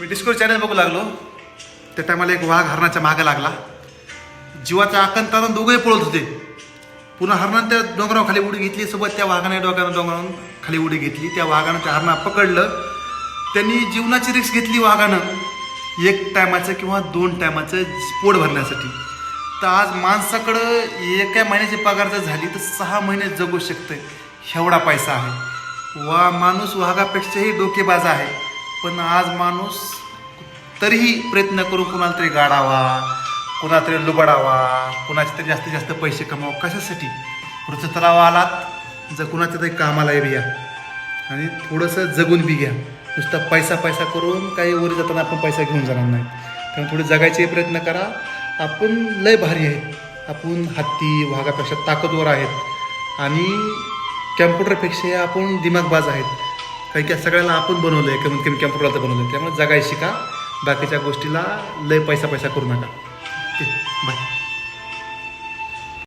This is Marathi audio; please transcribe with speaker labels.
Speaker 1: मी डिस्कवरी चॅनल बघू लागलो. त्या टायमाला एक वाघ हरणाच्या मागे लागला. जीवाच्या आकंतानं दोघंही पळत होते. पुन्हा हरणानं त्या डोंगरावर खाली उडी घेतली. सोबत त्या वाघाने डोंगरानं डोंगरावरून खाली उडी घेतली. त्या वाघानं त्या हरणा पकडलं. त्यांनी जीवनाची रिक्स घेतली वाघानं. एक टायमाचं किंवा दोन टायमाचं पोट भरण्यासाठी. तर आज माणसाकडं एका महिन्याची पगार जर झाली तर सहा महिने जगू शकतं एवढा पैसा आहे. वा माणूस वाघापेक्षाही डोकेबाज आहे. पण आज माणूस तरीही प्रयत्न करून कुणाला तरी गाडावा कुणाला तरी लुबाडावा कुणाचे तरी जास्तीत जास्त पैसे कमावा कशासाठी? पुढचं तलावा आलात जर कुणाच्या तरी कामाला बी या. आणि थोडंसं जगून बी घ्या. नुसता पैसा पैसा करून काही वर जाताना आपण पैसा घेऊन जाणार नाही. त्यामुळे थोडे जगायचे प्रयत्न करा. आपण लय भारी आहे. आपण हत्ती वाघापेक्षा ताकदवर आहेत. आणि कॅम्प्युटरपेक्षा आपण दिमागबाज आहेत. कारण काय सगळ्याला आपण बनवलं आहे कमीत कमी कॅम्प्युटरला बनवलं आहे त्यामुळे जगाय शिका बाकीच्या गोष्टीला लय पैसा पैसा करू नका. बाय